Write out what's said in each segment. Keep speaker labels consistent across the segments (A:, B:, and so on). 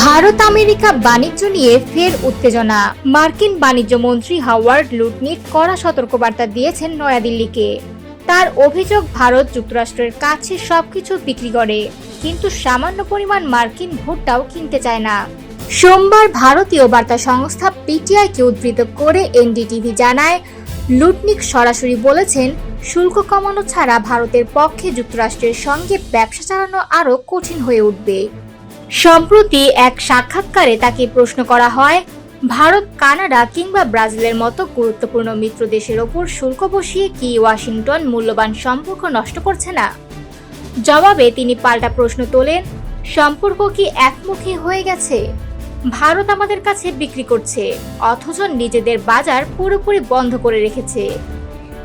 A: Bharat America বাণিজ্য নিয়ে ফের উত্তেজনা। মার্কিন বাণিজ্য মন্ত্রী হাওয়ার্ড লুটনিক কড়া সতর্কবার্তা দিয়েছেন নয়াদিল্লিকে। তার অভিযোগ, ভারত যুক্তরাষ্ট্রের কাছে সবকিছু বিক্রি করে, কিন্তু সামান্য পরিমাণ মার্কিন ভোটটাও কিনতে চায় না। সোমবার ভারতীয় বার্তা সংস্থা পিটিআইকে উদ্ধৃত করে এনডিটিভি জানায়, লুটনিক সরাসরি বলেছেন, শুল্ক কমানো ছাড়া ভারতের পক্ষে যুক্তরাষ্ট্রের সঙ্গে ব্যবসা চালানো আরও কঠিন হয়ে উঠবে। সম্প্রতি এক সাক্ষাৎকারে তাকে প্রশ্ন করা হয়, ভারত, কানাডা কিংবা ব্রাজিলের মতো গুরুত্বপূর্ণ মিত্র দেশের ওপর শুল্ক বসিয়ে কি ওয়াশিংটন মূল্যবান সম্পর্ক নষ্ট করছে না? জবাবে তিনি পাল্টা প্রশ্ন তোলেন, সম্পর্ক কি একমুখী হয়ে গেছে? ভারত আমাদের কাছে বিক্রি করছে, অথচ নিজেদের বাজার পুরোপুরি বন্ধ করে রেখেছে।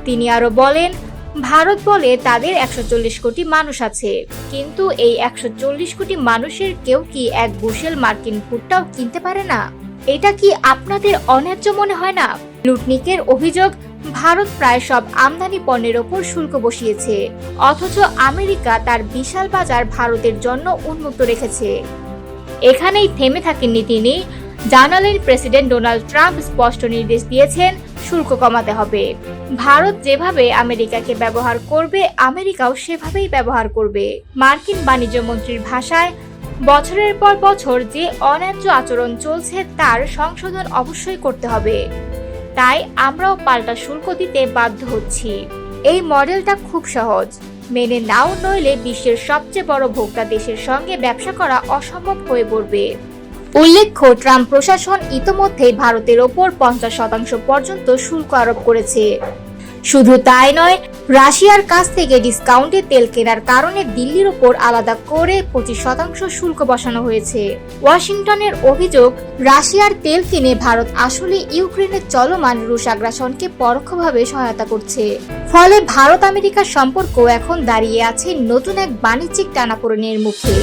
A: তিনি আরও বলেন ভারত বলে তাদের একশো চল্লিশ কোটি মানুষ আছে। কিন্তু এই একশো চল্লিশ কোটি মানুষের কেউ কি এক বুশেল মার্কিন ভুট্টাও কিনতে পারে না? এটা কি আপনাদের অন্যায্য মনে হয় না? লুটনিকের অভিযোগ, ভারত প্রায় সব আমদানি পণ্যের ওপর শুল্ক বসিয়েছে। অথচ আমেরিকা তার বিশাল বাজার ভারতের জন্য উন্মুক্ত রেখেছে। এখানেই থেমে থাকেননি তিনি। জানালেন প্রেসিডেন্ট ডোনাল্ড ট্রাম্প স্পষ্ট নির্দেশ দিয়েছেন শুল্ক কমাতে হবে। ভারত যেভাবে আমেরিকাকে ব্যবহার করবে, আমেরিকাও সেভাবেই ব্যবহার করবে। মার্কিন বাণিজ্য মন্ত্রীর ভাষায়, বছরের পর বছর যে অন্যায্য আচরণ চলছে তার সংশোধন অবশ্যই করতে হবে। তাই আমরাও পাল্টা শুল্ক দিতে বাধ্য হচ্ছি। এই মডেলটা খুব সহজ। মেনে নাও নইলে বিশ্বের সবচেয়ে বড় ভোক্তা দেশের সঙ্গে ব্যবসা করা অসম্ভব হয়ে পড়বে। উল্লেখ্য, ট্রাম্প প্রশাসন ইতোমধ্যেই ভারতের ওপর পঞ্চাশ শতাংশ পর্যন্ত শুল্ক আরোপ করেছে। শুধু তাই নয়, রাশিয়ার কাছ থেকে ডিসকাউন্টে তেল কেনার কারণে দিল্লির ওপর আলাদা করে পঁচিশ শতাংশ শুল্ক বসানো হয়েছে। ওয়াশিংটনের অভিযোগ, রাশিয়ার তেল কিনে ভারত আসলে ইউক্রেনের চলমান রুশ আগ্রাসনকে পরোক্ষভাবে সহায়তা করছে। ফলে ভারত আমেরিকার সম্পর্ক এখন দাঁড়িয়ে আছে নতুন এক বাণিজ্যিক টানাপোড়েনের মুখে।